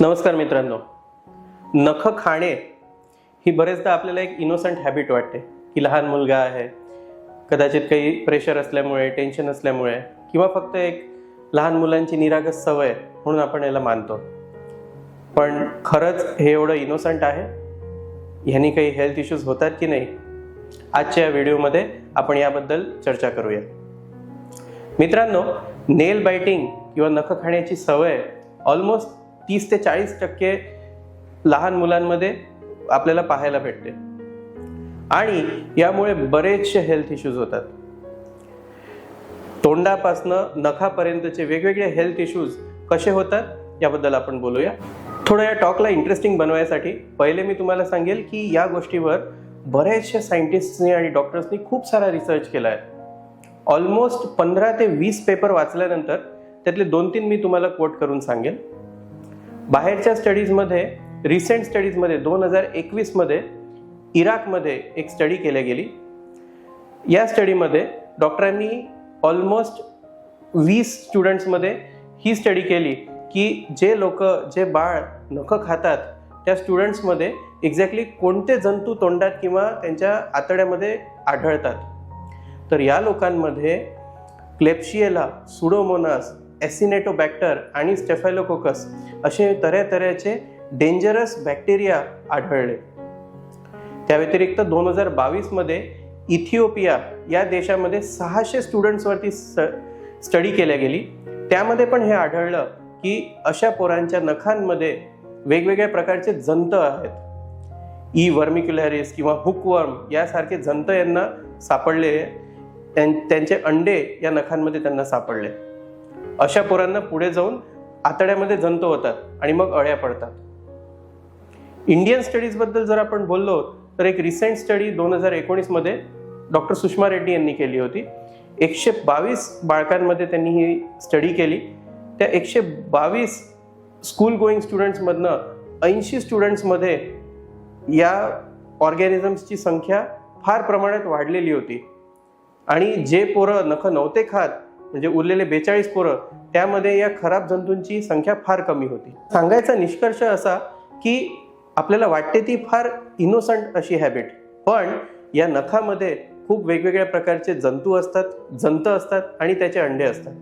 नमस्कार मित्रांनो. नख खाणे ही बरेचदा आपल्याला एक इनोसंट हॅबिट वाटते की लहान मुलगा आहे कदाचित काही प्रेशर असल्यामुळे टेन्शन असल्यामुळे किंवा फक्त एक लहान मुलांची निरागस सवय म्हणून आपण याला मानतो. पण खरंच हे एवढं इनोसंट आहे? ह्यानी काही हेल्थ इश्यूज होतात की नाही? आजच्या या व्हिडिओमध्ये आपण याबद्दल चर्चा करूया. मित्रांनो नेल बायटिंग किंवा नख खाण्याची सवय ऑलमोस्ट तीस ते चाळीस टक्के लहान मुलांमध्ये आपल्याला पाहायला भेटते. आणि यामुळे बरेचसे हेल्थ इश्यूज होतात. तोंडापासनं नखापर्यंतचे वेगवेगळे हेल्थ इश्यूज कसे होतात याबद्दल आपण बोलूया. थोडं या टॉकला इंटरेस्टिंग बनवायसाठी पहिले मी तुम्हाला सांगेल की या गोष्टीवर बऱ्याचशा सायंटिस्टनी आणि डॉक्टर्सनी खूप सारा रिसर्च केला आहे ऑलमोस्ट पंधरा ते वीस पेपर वाचल्यानंतर त्यातले दोन तीन मी तुम्हाला कोट करून सांगेल. बाहेरच्या स्टडीजमध्ये रिसेंट स्टडीजमध्ये दोन हजार एकवीसमध्ये इराकमध्ये एक स्टडी केली गेली. या स्टडीमध्ये डॉक्टरांनी ऑलमोस्ट वीस स्टुडंट्समध्ये ही स्टडी केली की जे लोक जे बाळ नखं खातात त्या स्टुडंट्समध्ये एक्झॅक्टली कोणते जंतू तोंडात किंवा त्यांच्या आतड्यामध्ये आढळतात. तर या लोकांमध्ये क्लेप्शिएला सुडोमोनास ॲसिनेटोबॅक्टर आणि स्टेफॅलोकोकस असे तऱ्या तऱ्हेचे डेंजरस बॅक्टेरिया आढळले. त्या व्यतिरिक्त दोन हजार बावीसमध्ये इथिओपिया या देशामध्ये सहाशे स्टुडंट्सवरती स्टडी केल्या गेली. त्यामध्ये पण हे आढळलं की अशा पोरांच्या नखांमध्ये वेगवेगळ्या प्रकारचे जंत आहेत. ई वर्मिक्युलॅरिस किंवा हुकवर्म यासारखे जंत यांना सापडले त्यां- त्यांचे अंडे या नखांमध्ये त्यांना सापडले. अशा पोरांना पुढे जाऊन आतड्यामध्ये जंत होतात आणि मग अळ्या पडतात. इंडियन स्टडीजबद्दल जर आपण बोललो तर एक रिसेंट स्टडी दोन हजार एकोणीसमध्ये डॉक्टर सुषमा रेड्डी यांनी केली होती. एकशे बावीस बाळकांमध्ये त्यांनी ही स्टडी केली. त्या एकशे बावीस स्कूल गोईंग स्टुडंट्समधनं ऐंशी स्टुडंट्समध्ये या ऑर्गॅनिझम्सची संख्या फार प्रमाणात वाढलेली होती. आणि जे पोरं नखं नव्हते खात म्हणजे उरलेले बेचाळीस पोरं त्यामध्ये या खराब जंतूंची संख्या फार कमी होती. सांगायचा निष्कर्ष असा की आपल्याला वाटते ती फार इनोसंट अशी हॅबिट पण या नखामध्ये खूप वेगवेगळ्या प्रकारचे जंतू असतात जंत असतात आणि त्याचे अंडे असतात.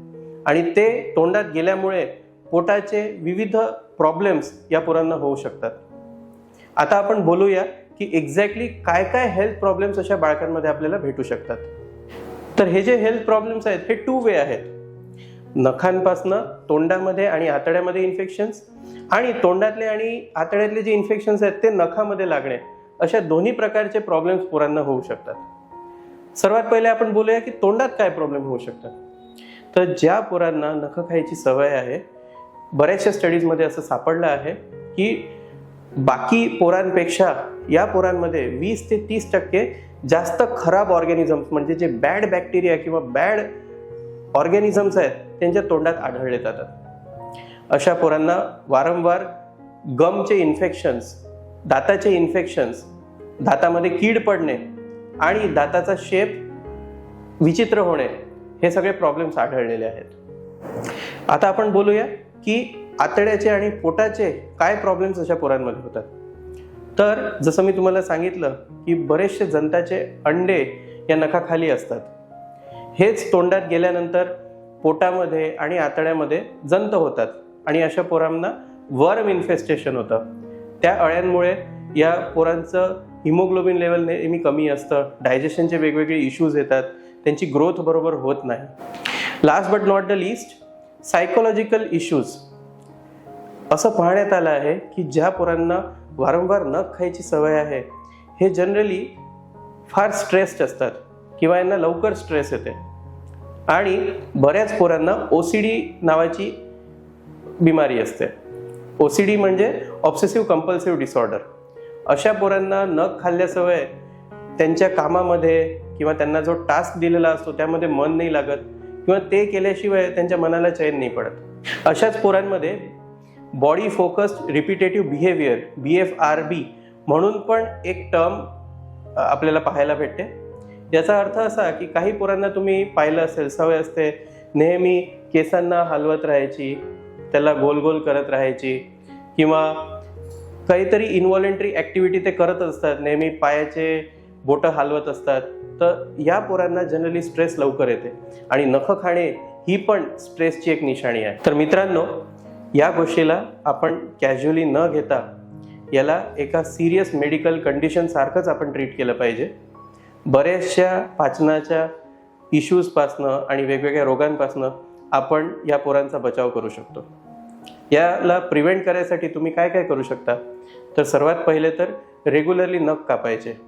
आणि ते तोंडात गेल्यामुळे पोटाचे विविध प्रॉब्लेम्स या पोरांना होऊ शकतात. आता आपण बोलूया की एक्झॅक्टली काय काय हेल्थ प्रॉब्लेम्स अशा बाळकांमध्ये आपल्याला भेटू शकतात. तर हे जे हेल्थ प्रॉब्लेम्स आहेत हे टू वे आहेत. नखांपासनं तोंडामध्ये आणि आतड्यामध्ये इन्फेक्शन्स आणि तोंडातले आणि आतड्यातले जे इन्फेक्शन्स आहेत ते नखामध्ये लागणे. अशा दोन्ही प्रकारचे प्रॉब्लेम्स पोरांना होऊ शकतात. सर्वात पहिले आपण बोलूया की तोंडात काय प्रॉब्लेम होऊ शकतात. तर ज्या पोरांना नखं खायची सवय आहे बऱ्याचशा स्टडीजमध्ये असं सापडलं आहे की बाकी पोरांपेक्षा या पोरांमध्ये वीस ते तीस टक्के जास्त खराब ऑर्गॅनिझम्स म्हणजे जे बॅड बॅक्टेरिया किंवा बॅड ऑर्गॅनिझम्स आहेत त्यांच्या तोंडात आढळले जातात. अशा पोरांना वारंवार गमचे इन्फेक्शन्स दाताचे इन्फेक्शन्स दातामध्ये कीड पडणे आणि दाताचा शेप विचित्र होणे हे सगळे प्रॉब्लेम्स आढळलेले आहेत. आता आपण बोलूया की आतड्याचे आणि पोटाचे काय प्रॉब्लेम्स अशा पोरांमध्ये होतात? तर जसं मी तुम्हाला सांगितलं की बरेचसे जंताचे अंडे या नखाखाली असतात. हेच तोंडात गेल्यानंतर पोटामध्ये आणि आतड्यामध्ये जंत होतात आणि अशा पोरांना वर्म इन्फेस्टेशन होतं. त्या अळ्यांमुळे या पोरांचं हिमोग्लोबिन लेवल नेहमी कमी असतं डायजेशनचे वेगवेगळे इश्यूज येतात त्यांची ग्रोथ बरोबर होत नाही. Last but not the least psychological issues असं पाहण्यात आलं आहे की ज्या पोरांना वारंवार नख खायची सवय आहे. हे जनरली फार स्ट्रेस्ड असतात किंवा यांना लवकर स्ट्रेस येते. आणि बऱ्याच पोरांना ओ सी डी नावाची बिमारी असते. ओ सी डी म्हणजे ऑब्सेसिव्ह कंपल्सिव्ह डिसऑर्डर अशा पोरांना नख खाल्ल्या सवय त्यांच्या कामामध्ये किंवा त्यांना जो टास्क दिलेला असतो त्यामध्ये मन नाही लागत किंवा ते केल्याशिवाय त्यांच्या मनाला चैन नाही पडत. अशाच पोरांमध्ये body focused repetitive behaviour B F R B म्हणून पण एक टर्म आपल्याला पाहायला भेटते. याचा अर्थ असा की काही पोरांना तुम्ही पाहिलं असेल सवय असते नेहमी केसांना हलवत राहायची त्याला गोल गोल करत राहायची किंवा काहीतरी इन्व्हॉलेंटरी ॲक्टिव्हिटी ते करत असतात नेहमी पायाचे बोटं हलवत असतात तर या पोरांना जनरली स्ट्रेस लवकर येते. आणि नखं खाणे ही पण स्ट्रेसची एक निशाणी आहे. तर मित्रांनो या गोष्टीला आपण कॅज्युअली न घेता याला एका सिरियस मेडिकल कंडिशनसारखंच आपण ट्रीट केलं पाहिजे. बऱ्याचशा पाचनाच्या इश्यूजपासनं आणि वेगवेगळ्या रोगांपासनं आपण या पोरांचा बचाव करू शकतो. याला प्रिव्हेंट करायसाठी तुम्ही काय काय करू शकता? तर सर्वात पहिले तर रेग्युलरली नख कापायचे.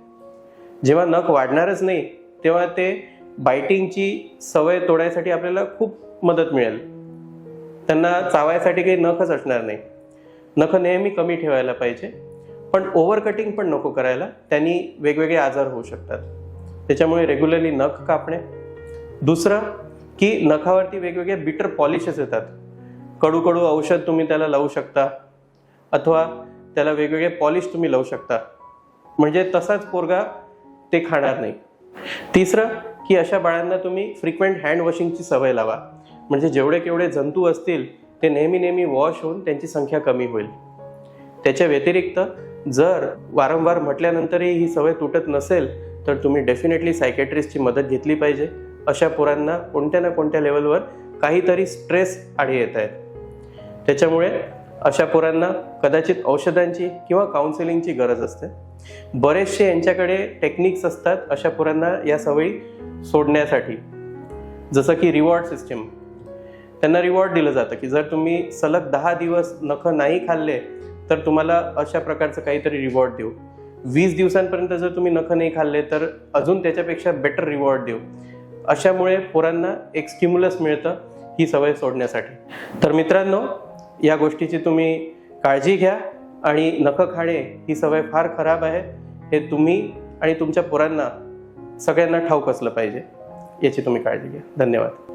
जेव्हा नख वाढणारच नाही तेव्हा ते बायटिंगची सवय तोडायसाठी आपल्याला खूप मदत मिळेल. त्यांना चावायसाठी काही नखच असणार नाही. नख नेहमी कमी ठेवायला पाहिजे. पण ओव्हरकटिंग पण नको करायला. त्यांनी वेगवेगळे आजार होऊ शकतात. त्याच्यामुळे रेग्युलरली नख कापणे. दुसरं की नखावरती वेगवेगळे बिटर पॉलिशेस येतात. कडू कडू औषध तुम्ही त्याला लावू शकता. अथवा त्याला वेगवेगळे पॉलिश तुम्ही लावू शकता. म्हणजे तसाच पोरगा ते खाणार नाही. तिसरं की अशा बाळांना तुम्ही फ्रिक्वेंट हँड वॉशिंगची सवय लावा. म्हणजे जेवढे केवढे जंतू असतील ते नेहमी नेहमी वॉश होऊन त्यांची संख्या कमी होईल. त्याच्या व्यतिरिक्त जर वारंवार म्हटल्यानंतरही ही सवय तुटत नसेल तर तुम्ही डेफिनेटली सायकॅट्रिस्टची मदत घेतली पाहिजे. अशा पोरांना कोणत्या ना कोणत्या लेवलवर काहीतरी स्ट्रेस आढे येत आहेत त्याच्यामुळे अशा पोरांना कदाचित औषधांची किंवा काउन्सिलिंगची गरज असते. बरेचसे यांच्याकडे टेक्निक्स असतात अशा पोरांना या सवयी सोडण्यासाठी. जसं की रिवॉर्ड सिस्टीम त्यांना रिवॉर्ड दिलं जातं की जर तुम्ही सलग दहा दिवस नखं नाही खाल्ले तर तुम्हाला अशा प्रकारचं काहीतरी रिवॉर्ड देऊ. वीस दिवसांपर्यंत जर तुम्ही नख नाही खाल्ले तर अजून त्याच्यापेक्षा बेटर रिवॉर्ड देऊ. अशामुळे पोरांना एक स्टिम्युलस मिळतं ही सवय सोडण्यासाठी. तर मित्रांनो या गोष्टीची तुम्ही काळजी घ्या आणि नखं खाणे ही सवय फार खराब आहे. हे तुम्ही आणि तुमच्या पोरांना सगळ्यांना ठाऊक असलं पाहिजे याची तुम्ही काळजी घ्या. धन्यवाद.